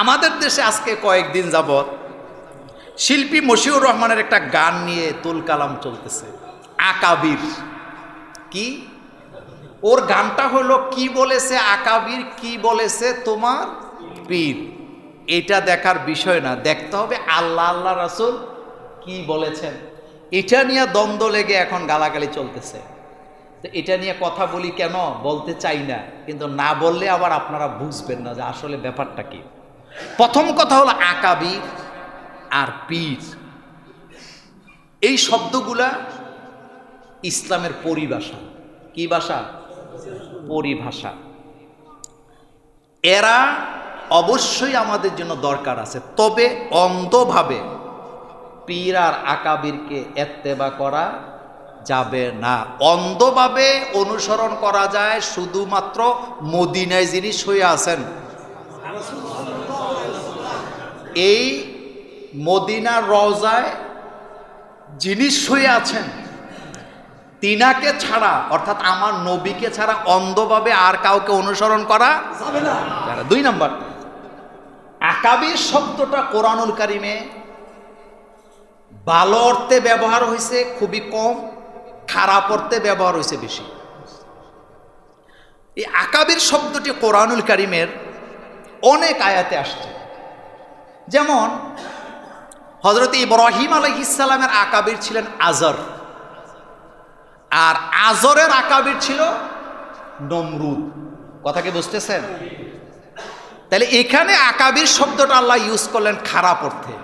আমাদের দেশে আজকে কয়েকদিন যাবৎ শিল্পী মশিউর রহমানের একটা গান নিয়ে তুল কালাম চলতেছে, আকাবির। কি? ওর গানটা হলো, কি বলেছে আকাবির, কি বলেছে তোমার পীর? এটা দেখার বিষয় না। দেখতে হবে আল্লাহ আল্লাহ রাসুল কি বলেছেন। এটা নিয়ে দ্বন্দ্ব লেগে এখন গালাগালি চলতেছে। তো এটা নিয়ে কথা বলি কেন? বলতে চাই না। কিন্তু না বললে আবার আপনারা বুঝবেন না যে আসলে ব্যাপারটা কি। প্রথম কথা হলো আকাবির আর পীর। এই শব্দগুলা ইসলামের পরিভাষা। কি ভাষা? পরিভাষা। এরা অবশ্যই আমাদের জন্য দরকার আছে। তবে অন্ধভাবে পীর আর আকাবিরকে এত্তেবা করা যাবে না। অন্ধভাবে অনুসরণ করা যায় শুধুমাত্র মদিনায় যিনি শুয়ে আছেন। এই মদিনার রওজায় যিনি শুয়ে আছেন, তিনাকে ছাড়া, অর্থাৎ আমার নবীকে ছাড়া অন্ধভাবে আর কাউকে অনুসরণ করা যাবে না। দুই নম্বর, আকাবির শব্দটা কোরআনুল কারিমে ভালো অর্থে ব্যবহার হয়েছে খুবই কম, খারাপ অর্থে ব্যবহার হয়েছে বেশি এই আকাবির শব্দটি কোরআনুল কারিমের অনেক আয়াতে আসছে যেমন হজরত ইব্রাহিম আলহিসাল্লামের আকাবির ছিলেন আজর। আর আজরের আকাবির ছিল নমরুদ। কথা কি বুঝতেছেন? তাহলে এখানে আকাবির শব্দটা আল্লাহ ইউজ করলেন খারাপ অর্থে।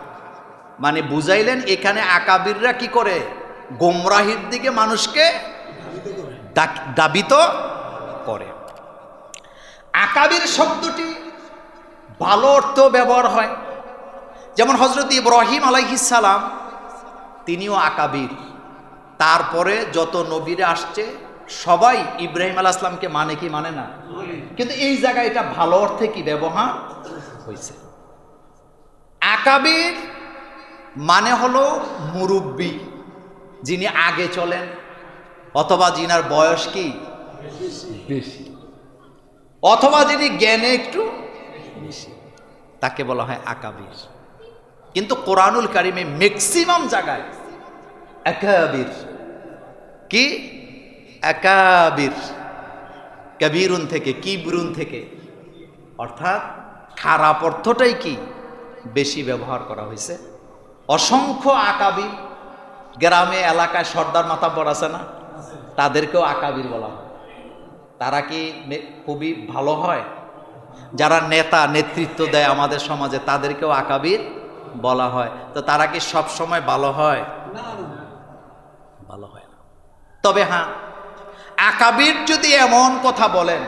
মানে বুঝাইলেন এখানে আকাবিররা কি করে? গোমরাহির দিকে মানুষকে দাবিত করে। আকাবির শব্দটি ভালো অর্থেও ব্যবহার হয়। যেমন হজরত ইব্রাহিম আলাইহিসালাম তিনিও আকাবির। তারপরে যত নবীরা আসছে সবাই ইব্রাহিম আলাহ আসলামকে মানে কি মানে না? কিন্তু এই জায়গায় এটা ভালো অর্থে কি ব্যবহার হয়েছে? আকাবির মানে হলো মুরব্বী যিনি আগে চলেন অথবা যিনার বয়স কি? বেশি। অথবা যিনি জ্ঞানে একটু বেশি। তাকে বলা হয় আকাবির। কিন্তু কোরআনুল কারিমে ম্যাক্সিমাম জায়গায় একাবির। কি? একাবির। কবিরুন থেকে, কিবরুন থেকে। অর্থাৎ খারাপ অর্থটাই কি? বেশি ব্যবহার করা হয়েছে। অসংখ্য আকাবির, গ্রামে, এলাকায় সর্দার মাতাব্বর আছে না? তাদেরকেও আকাবির বলা হয়। তারা কি খুবই ভালো হয়? যারা নেতা, নেতৃত্ব দেয় আমাদের সমাজে, তাদেরকেও আকাবির বলা হয়। তো তারা কি সব সময় ভালো হয়? ভালো হয় না। তবে হ্যাঁ আকাবির যদি এমন কথা বলেন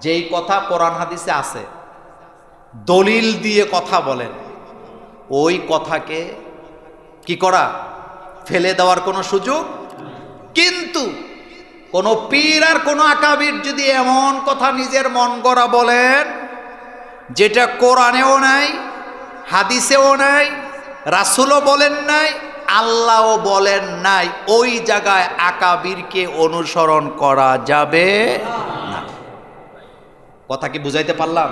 যেই কথা কোরআন হাদিসে আছে দলিল দিয়ে কথা বলেন ওই কথাকে কি করা? ফেলে দেওয়ার কোনো সুযোগ? কিন্তু কোনো পীর আর কোনো আকাবির যদি এমন কথা নিজের মন গড়া বলেন যেটা কোরআনেও নাই হাদিসেও নাই, রাসুলও বলেন নাই, আল্লাহও বলেন নাই, ওই জায়গায় আকাবিরকে অনুসরণ করা যাবে না। কথা কি বুঝাইতে পারলাম?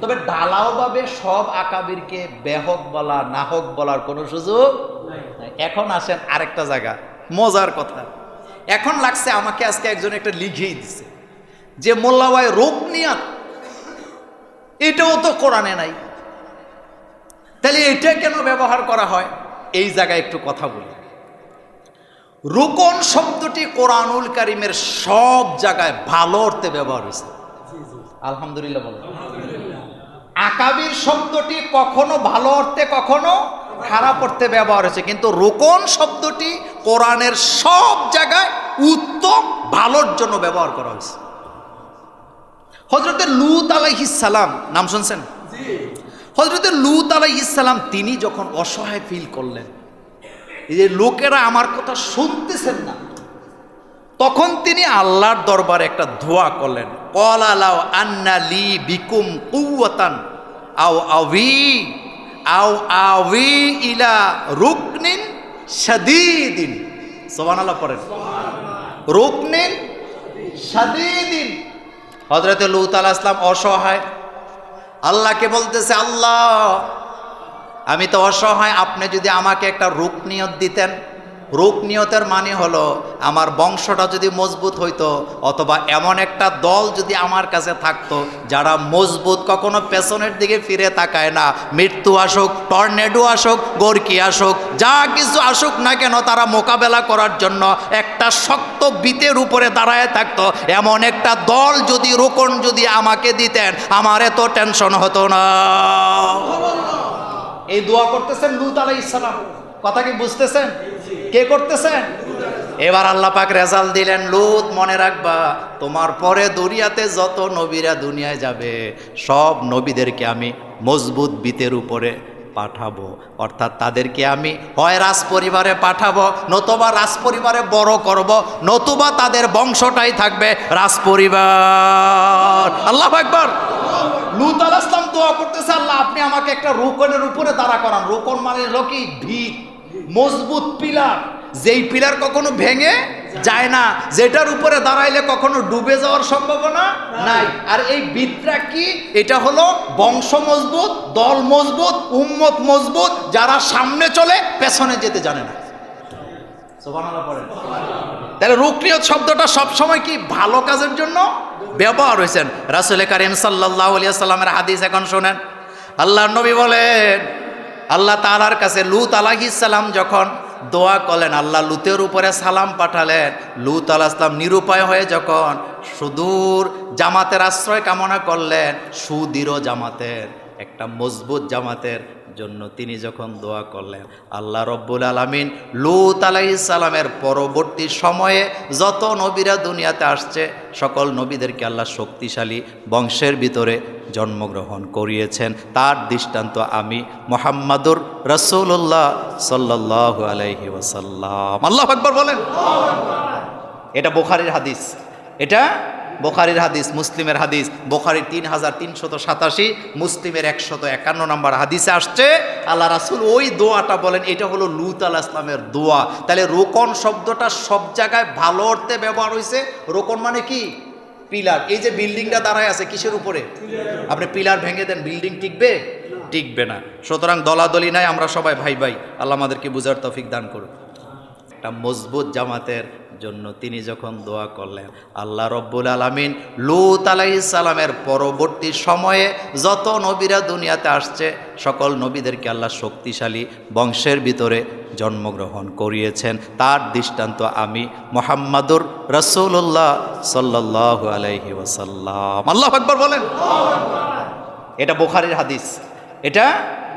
তবে ঢালাওভাবে সব আকাবিরকে বেহক বলা, নাহক বলার কোনো সুযোগ এখন আসেন আরেকটা জায়গা, মজার কথা। এখন লাগছে আমাকে আজকে একজন একটা লিখেই দিছে, যে মোল্লাবাই রোগ নিয়াত, এটাও তো কোরআনে নাই। তাহলে এটা কেন ব্যবহার করা হয়? এই জায়গায় একটু কথা বলি। রুকন শব্দটি কোরআনুল কারিমের সব জায়গায় ভালো অর্থে ব্যবহার হয়েছে। আলহামদুলিল্লাহ বলো। আকাবির শব্দটি কখনো ভালো অর্থে কখনো খারাপ অর্থে ব্যবহার হয়েছে। কিন্তু রোকন শব্দটি কোরআনের সব জায়গায় উত্তম ভালোর জন্য ব্যবহার করা হয়েছে। হজরতের লুত আলাইহিস সালাম নাম শুনছেন? হজরত লুত আলাই ইসলাম তিনি যখন অসহায় ফিল করলেন, এই যে লোকেরা আমার কথা শুনতেছেন না, তখন তিনি আল্লাহর দরবারে একটা ধোয়া করলেন, কল আলাও আন্না লি বিকুম কুয়াতান আও আউি আও আউি ইলা রুকনিন শাদীদিন। সুবহানাল্লাহ পড়েন। রুকনিন শাদীদিন। হযরত লূত আলাইহিস সালাম অসহায় আল্লাহকে বলতেছে আল্লাহ আমি তো অসহায় আপনি যদি আমাকে একটা রূপ নিয়ত দিতেন রূপ নিয়তের মানে হলো আমার বংশটা যদি মজবুত হইতো অথবা এমন একটা দল যদি আমার কাছে থাকতো যারা মজবুত কখনো পেছনের দিকে ফিরে তাকায় না। মৃত্যু আসুক, টর্নেডো আসুক, গরকি আসুক, যা কিছু আসুক না কেন তারা মোকাবেলা করার জন্য একটা শক্ত বিতের উপরে দাঁড়ায় থাকতো। এমন একটা দল যদি রোকন যদি আমাকে দিতেন, আমার এত টেনশন হতো না। এই দোয়া করতেছেন লুত আলাই ইসলাম কথা কি বুঝতেছেন? কে করতেছেন এবার আল্লাহ পাক রেজাল্ট দিলেন, লুত, মনে রাখবা, তোমার পরে দুনিয়াতে যত নবীরা দুনিয়ায় যাবে, সব নবীদেরকে আমি মজবুত বিতের উপরে পাঠাবো। অর্থাৎ তাদেরকে আমি হয় রাজ পরিবারে পাঠাবো, নতুবা রাজ পরিবারে বড় করব, নতুবা তাদের বংশটাই থাকবে রাজ পরিবার। আল্লাহ একবার লুত আল ইসলাম দোয়া করতেছে, আল্লাহ, আপনি আমাকে একটা রোকনের উপরে দাঁড়া করান। রোকন মানে কি? ভিত। মজবুত পিলার। যেই পিলার কখনো ভেঙে যায় না, যেটার উপরে দাঁড়াইলে কখনো ডুবে যাওয়ার সম্ভাবনা নাই। আর এই বিদটা কি? এটা হলো বংশ মজবুত, দল মজবুত, উম্মত মজবুত, যারা সামনে চলে, পেছনে যেতে জানে না। তাহলে রুকনিয়ত শব্দটা সবসময় কি ভালো কাজের জন্য? ব্যবহার হয়েছেন। রাসুল করিম সাল্লাহ আলিয়া সাল্লামের হাদিস এখন শোনেন। আল্লাহ নবী বলেন আল্লাহ তালার কাছে লুত আলাহিসাল্লাম যখন দোয়া করলেন, আল্লাহ লুতের উপরে সালাম পাঠালেন। লুত আলাহ ইসলাম নিরুপায় হয়ে যখন সুদূর জামাতের আশ্রয় কামনা করলেন, সুদৃঢ় জামাতের, একটা মজবুত জামাতের জন্য তিনি যখন দোয়া করলেন, আল্লাহ রব্বুল আলমিন লুত আলাইসালামের পরবর্তী সময়ে যত নবীরা দুনিয়াতে আসছে, সকল নবীদেরকে আল্লাহ শক্তিশালী বংশের ভিতরে জন্মগ্রহণ করিয়েছেন। তার দৃষ্টান্ত আমি মোহাম্মদুর রসুল্লাহ সাল্লাহ আলাইহি ওয়াসাল্লাম। আল্লাহ আকবর বলেন। এটা বোখারির হাদিস। এটা বোখারির হাদিস, মুসলিমের হাদিস। বোখারির তিন হাজার তিনশত সাতাশি, মুসলিমের একশত একান্ন নম্বর হাদিসে আসছে, আল্লাহ রাসুল ওই দোয়াটা বলেন, এটা হলো লুত আল ইসলামের দোয়া। তাহলে রোকন শব্দটা সব জায়গায় ভালো অর্থে ব্যবহার হয়েছে রোকন মানে কি? পিলার, এই যে বিল্ডিংটা দাঁড়ায় আছে কিসের উপরে? আপনি পিলার ভেঙে দেন, বিল্ডিং টিকবে? টিকবে না। সুতরাং দলাদলি নাই, আমরা সবাই ভাই ভাই। আল্লাহ আমাদেরকে বুঝার তৌফিক দান করুন একটা মজবুত জামাতের জন্য তিনি যখন দোয়া করলেন, আল্লাহ রব্বুল আলমিন লুত আলাইসালামের পরবর্তী সময়ে যত নবীরা দুনিয়াতে আসছে, সকল নবীদেরকে আল্লাহ শক্তিশালী বংশের ভিতরে জন্মগ্রহণ করিয়েছেন। তার দৃষ্টান্ত আমি মোহাম্মদুর রসুল্লাহ সাল্লাহ আলাইহি ওসাল্লাম আল্লাহ আকবর বলেন। এটা বোখারির হাদিস। এটা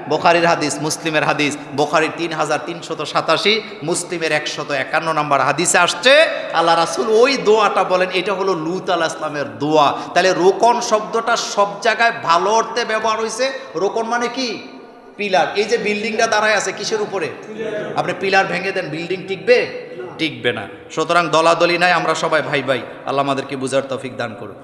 বোখারির হাদিস, মুসলিমের হাদিস। বোখারির তিন হাজার তিনশত সাতাশি, মুসলিমের একশত একান্ন নম্বর হাদিসে আসছে, আল্লাহ রাসুল ওই দোয়াটা বলেন, এটা হলো লুত আল্লাহ ইসলামের দোয়া। তাহলে রোকন শব্দটা সব জায়গায় ভালো অর্থে ব্যবহার হয়েছে রোকন মানে কি? পিলার, এই যে বিল্ডিংটা দাঁড়ায় আছে কিসের উপরে? আপনি পিলার ভেঙে দেন, বিল্ডিং টিকবে? টিকবে না। সুতরাং দলাদলি নাই, আমরা সবাই ভাই ভাই। আল্লাহ আমাদেরকে বুঝার তফিক দান করুন